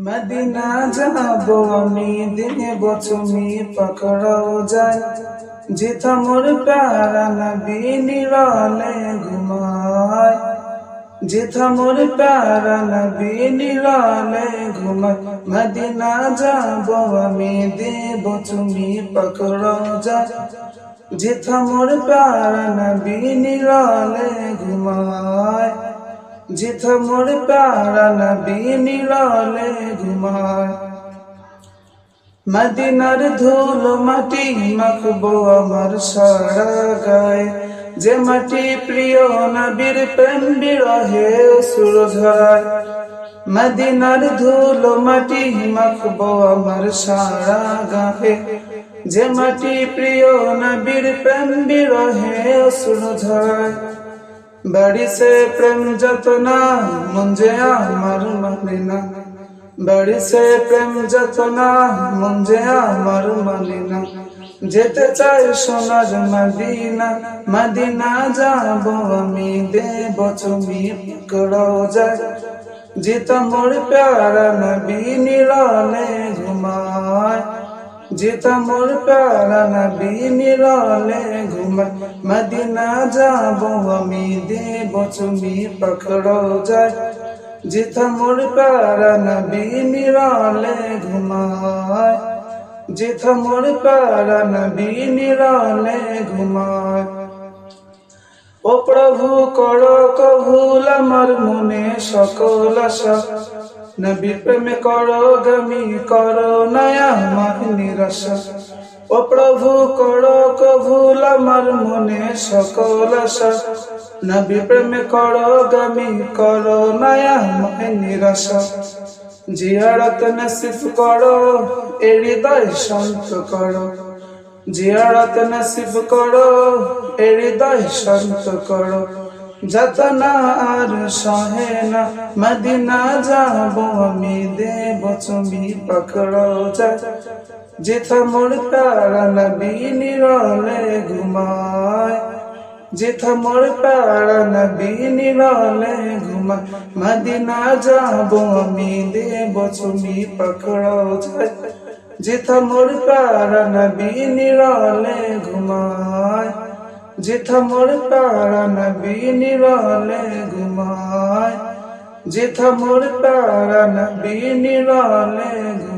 Medina যাব আমি, দিনে বচমি পকড়াও যায়। যেথা মোর প্যারা, নবী নিরালে ঘুমায়। যেথা মোর প্যারা, নবী নিরালে ঘুমায়। মদিনা যাব আমি দেব তুমি পকড়াও যায়। যেথা মোর প্যারা, নবী নিরালে ঘুমায়। জিথ মোর প্যারা নবী নিরালে ঘুমায় মদিনার ধুল মাটি মাখবো আমার সারা গায়ে যে মাটি প্রিয় নবীর প্রেম বিরহে সুর ঝরায় মদিনার ধুল মাটি মাখবো আমার সারা গায়ে যে মাটি প্রিয় নবীর প্রেম বিরহে সুর ঝরায় বাড়ি সে প্রেম যতনা, মুঞ্জে আমার মানে না বাড়ি সে প্রেম যতনা, মুঞ্জে আমার মানে না যেতে চাই সোনার মদিনা মদিনা যাব আমি, দেব তুমি পকড়াও যায়। জিত মোর প্যারা নবী নিরালে যেতা মোর প্যারা নবী নিরালে ঘুমায় মদিনা যাব আমি দেব তুমি পকড়ো যায়। যেথা মোর প্যারা নবী নিরালে ঘুমায় যেথা মোর প্যারা নবী নিরালে ঘুমায় ও প্রভু কর কভুল আমার মনে সকল আশা। নবী প্রেমে করো, গমি করো, নয়া নিরাশা ও প্রভু করো কভুল আমার মনে সকল নবী প্রেমে করো, গমি করো, নয়া মাহ নিরাশা জিয়ারত নসিব করো, এ হৃদয় শান্ত করো। জিয়ারত নসিব করো, এ হৃদয় শান্ত করো। যতনা আর সহে না, মদিনা যাব আমি দেব, তুমি পকড়ো যেথা মোর তারা নবী নিরলে ঘুমায়, যেথা মোর তারা নবী নিরলে ঘুমায়, মদিনা যাব আমি দেব, তুমি পকড়ো যেথা মোর তারা নবী নিরলে ঘুমায় যেথা মোর তারা নবী নিরলে ঘুমায় যেথা মোর তারা নবী নিরলে ঘুমায়।